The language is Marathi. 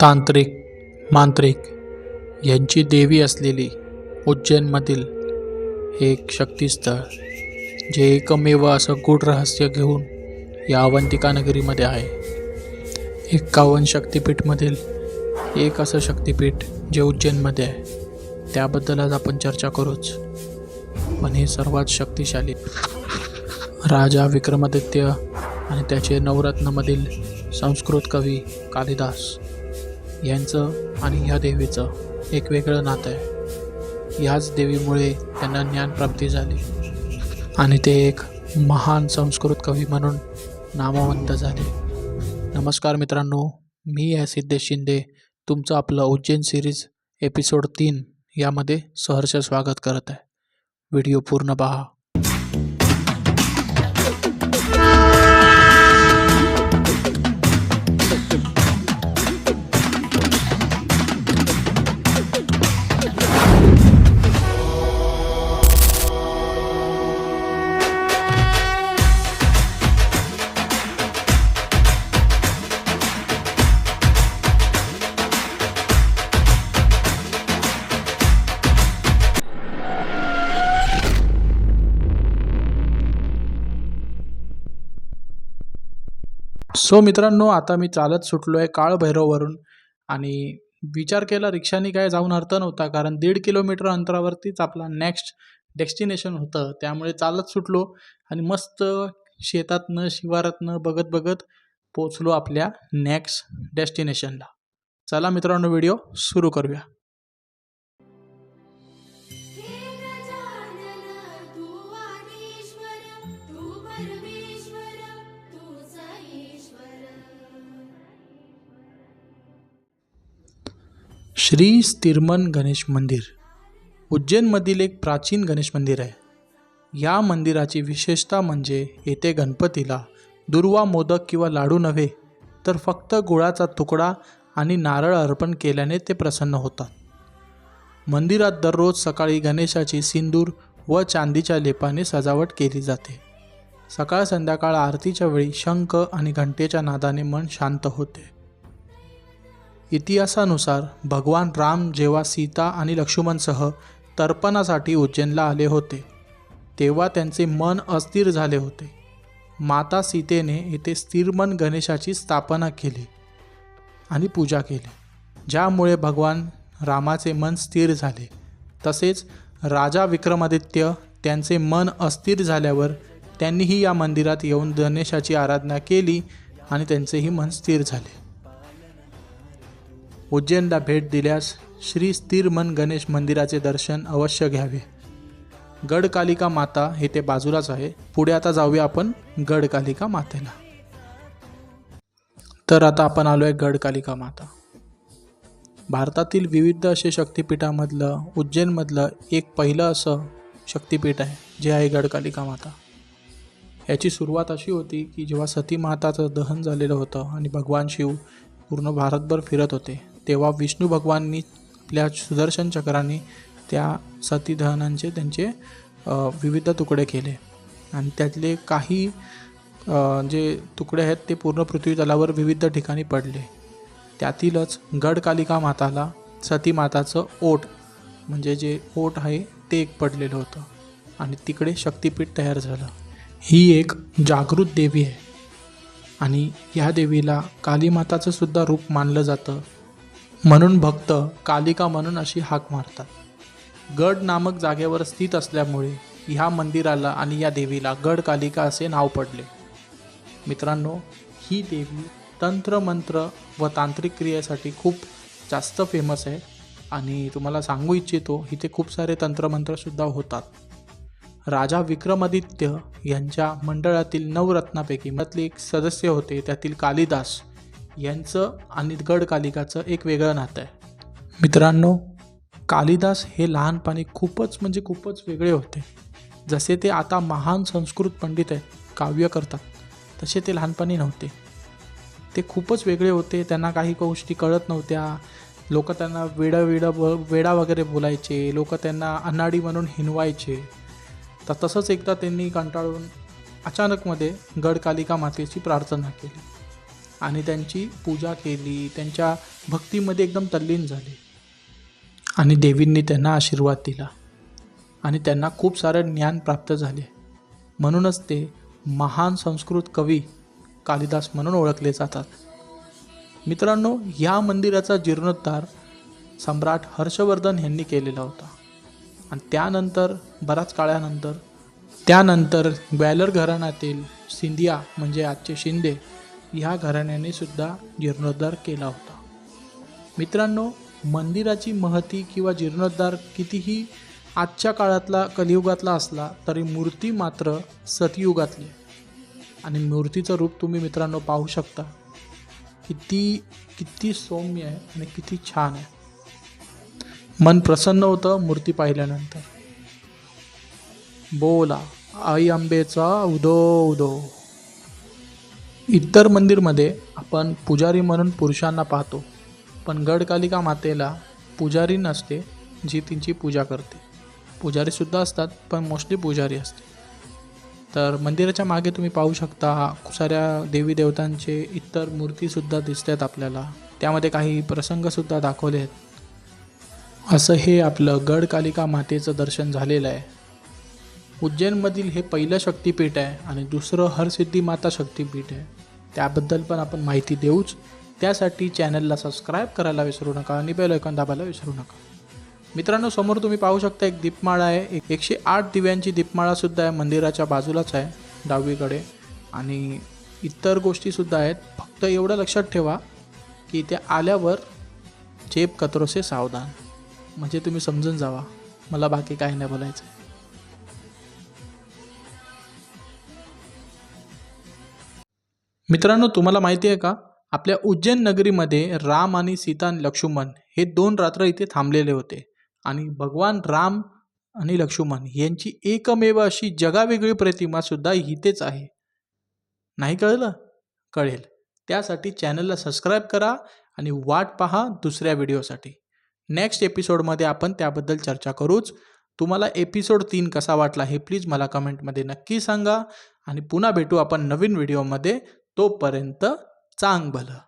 तांत्रिक मांत्रिक यांची देवी असलेली उज्जैनमधील हे एक शक्तिस्थळ जे एकमेव असं गूढ रहस्य घेऊन या अवंतिका नगरीमध्ये आहे. एक्कावन्न शक्तिपीठमधील एक असं शक्तिपीठ जे उज्जैनमध्ये आहे त्याबद्दल आज आपण चर्चा करूच. पण हे सर्वात शक्तिशाली राजा विक्रमादित्य आणि त्याचे नवरत्नमधील संस्कृत कवी कालिदास यांचं आणि ह्या देवीचं एक वेगळं नातं आहे. ह्याच देवीमुळे त्यांना ज्ञानप्राप्ती झाली. आणि ते एक महान संस्कृत कवी म्हणून नामवंत झाले. नमस्कार मित्रांनो मी आहे सिद्धेश शिंदे. तुमचं आपलं उज्जैन सिरीज एपिसोड तीन यामध्ये सहर्ष स्वागत करत आहे. व्हिडिओ पूर्ण पहा. सो मित्रांनो आता मी चालत सुटलो आहे काळभैरववरून आणि विचार केला रिक्षाने काय जाऊन अर्थ नव्हता कारण दीड किलोमीटर अंतरावरतीच आपला नेक्स्ट डेस्टिनेशन होतं. त्यामुळे चालत सुटलो आणि मस्त शेतातनं शिवारातनं बघत बघत पोचलो आपल्या नेक्स्ट डेस्टिनेशनला चला मित्रांनो व्हिडिओ सुरू करूया. श्री स्तिर्मन गणेश मंदिर. उज्जैनमधील एक प्राचीन गणेश मंदिर आहे. या मंदिराची विशेषता म्हणजे येथे गणपतीला दुर्वा मोदक किंवा लाडू नव्हे तर फक्त गुळाचा तुकडा आणि नारळ अर्पण केल्याने ते प्रसन्न होतात. मंदिरात दररोज सकाळी गणेशाची सिंदूर व चांदीच्या लेपाने सजावट केली जाते. सकाळ संध्याकाळ आरतीच्या वेळी शंख आणि घंटेच्या नादाने मन शांत होते. इतिहासानुसार भगवान राम जेव्हा सीता आणि लक्ष्मणसह तर्पणासाठी उज्जैनला आले होते तेव्हा त्यांचे मन अस्थिर झाले होते. माता सीतेने येथे स्थिरमन गणेशाची स्थापना केली आणि पूजा केली ज्यामुळे भगवान रामाचे मन स्थिर झाले. तसेच राजा विक्रमादित्य त्यांचे मन अस्थिर झाल्यावर त्यांनीही या मंदिरात येऊन गणेशाची आराधना केली आणि त्यांचेही मन स्थिर झाले. उज्जैनला भेट दिल्यास श्री स्थिरमन गणेश मंदिराचे दर्शन अवश्य घ्यावे. गडकालिका माता हे ते बाजूलाच आहे. पुढे आता जाऊया आपण गडकालिका मातेला. तर आता आपण आलो आहे गडकालिका माता. भारतातील विविध असे शक्तिपीठामधलं उज्जैनमधलं एक पहिलं असं शक्तिपीठ आहे जे आहे गडकालिका माता. याची सुरुवात अशी होती की जेव्हा सती माताचं दहन झालेलं होतं आणि भगवान शिव पूर्ण भारतभर फिरत होते तेव्हा विष्णू भगवाननी आपल्या सुदर्शन चक्राने त्या सतीदहनांचे त्यांचे विविध तुकडे केले. आणि त्यातले काही जे तुकडे आहेत ते पूर्ण पृथ्वी तलावर विविध ठिकाणी पडले. त्यातीलच गडकालिका माताला सती माताचं ओट म्हणजे जे ओट आहे ते एक पडलेलं होतं. आणि तिकडे शक्तिपीठ तयार झालं. ही एक जागृत देवी आहे. आणि ह्या देवीला कालीमाताचंसुद्धा रूप मानलं जातं. म्हणून भक्त कालिका म्हणून अशी हाक मारतात. गड नामक जागेवर स्थित असल्यामुळे ह्या मंदिराला आणि या देवीला गड कालिका असे नाव पडले. मित्रांनो ही देवी तंत्र मंत्र व तांत्रिक क्रियेसाठी खूप जास्त फेमस आहे आणि तुम्हाला सांगू इच्छितो इथे खूप सारे तंत्रमंत्रसुद्धा होतात. राजा विक्रमादित्य यांच्या मंडळातील नवरत्नापैकी मधले एक सदस्य होते त्यातील कालिदास. यांचं आणि गड कालिकाचं एक वेगळं नातं आहे. मित्रांनो कालिदास हे लहानपणी खूपच म्हणजे खूपच वेगळे होते. जसे ते आता महान संस्कृत पंडित आहेत काव्य करतात तसे ते लहानपणी नव्हते. ते खूपच वेगळे होते त्यांना काही गोष्टी कळत नव्हत्या. लोक त्यांना वेडं वेडं ब वेडा वगैरे बोलायचे लोक त्यांना अनाडी म्हणून हिनवायचे. तर तसंच एकदा त्यांनी कंटाळून अचानकमध्ये गडकालिका मातेची प्रार्थना केली. आणि त्यांची पूजा केली त्यांच्या भक्तीमध्ये एकदम तल्लीन झाले. आणि देवींनी त्यांना आशीर्वाद दिला. आणि त्यांना खूप सारं ज्ञान प्राप्त झाले. म्हणूनच ते महान संस्कृत कवी कालिदास म्हणून ओळखले जातात. मित्रांनो या मंदिराचा जीर्णोद्धार सम्राट हर्षवर्धन यांनी केलेला होता. आणि त्यानंतर बराच काळानंतर त्यानंतर ग्वालर घराण्यातील सिंधिया म्हणजे आजचे शिंदे ह्या घराण्याने सुद्धा जीर्णोद्धार केला होता. मित्रांनो मंदिराची महती किंवा जीर्णोद्धार कितीही आजच्या काळातला कलियुगातला असला तरी मूर्ती मात्र सतयुगातली. आणि मूर्तीचं रूप तुम्ही मित्रांनो पाहू शकता. किती किती सौम्य आहे आणि किती छान आहे. मन प्रसन्न होतं मूर्ती पाहिल्यानंतर. बोला आई आंबेचा उदो उदो. इतर मंदिरमध्ये आपण पुजारी म्हणून पुरुषांना पाहतो. पण गडकालिका मातेला पुजारी नसते जी तिची पूजा करते. पुजारीसुद्धा असतात पण मोस्टली पुजारी असते. तर मंदिराच्या मागे तुम्ही पाहू शकता खूप साऱ्या देवी देवतांचे इतर मूर्तीसुद्धा दिसत आहेत आपल्याला. त्यामध्ये काही प्रसंगसुद्धा दाखवले आहेत. असं हे आपलं गडकालिका मातेचं दर्शन झालेलं आहे. उज्जैनमधील हे पहिलं शक्तिपीठ आहे आणि दुसरं हरसिद्धी माता शक्तिपीठ आहे. त्याबद्दल पण आपण माहिती देऊच. त्यासाठी चॅनलला सबस्क्राईब करायला विसरू नका आणि बेल ऐकून दाबायला विसरू नका. मित्रांनो समोर तुम्ही पाहू शकता एक दीपमाळा आहे. एक एकशे आठ दिव्यांची दीपमाळासुद्धा आहे. मंदिराच्या बाजूलाच आहे डावीकडे. आणि इतर गोष्टीसुद्धा आहेत. फक्त एवढं लक्षात ठेवा की त्या आल्यावर जेब कतरोसे सावधान. म्हणजे तुम्ही समजून जावा. मला बाकी काही नाही बोलायचं मित्रांनो तुम्हाला माहिती आहे का? आपल्या उज्जैन नगरीमध्ये राम आणि सीता आणि लक्ष्मण हे दोन रात्र इथे थांबलेले होते. आणि भगवान राम आणि लक्ष्मण यांची एकमेव अशी जगावेगळी प्रतिमा सुद्धा इथेच आहे. नाही कळलं? कळेल. त्यासाठी चॅनलला सबस्क्राईब करा आणि वाट पहा दुसऱ्या व्हिडिओसाठी. नेक्स्ट एपिसोडमध्ये आपण त्याबद्दल चर्चा करूच. तुम्हाला एपिसोड तीन कसा वाटला हे प्लीज मला कमेंटमध्ये नक्की सांगा. आणि पुन्हा भेटू आपण नवीन व्हिडिओमध्ये. तोपर्यंत चांग भलं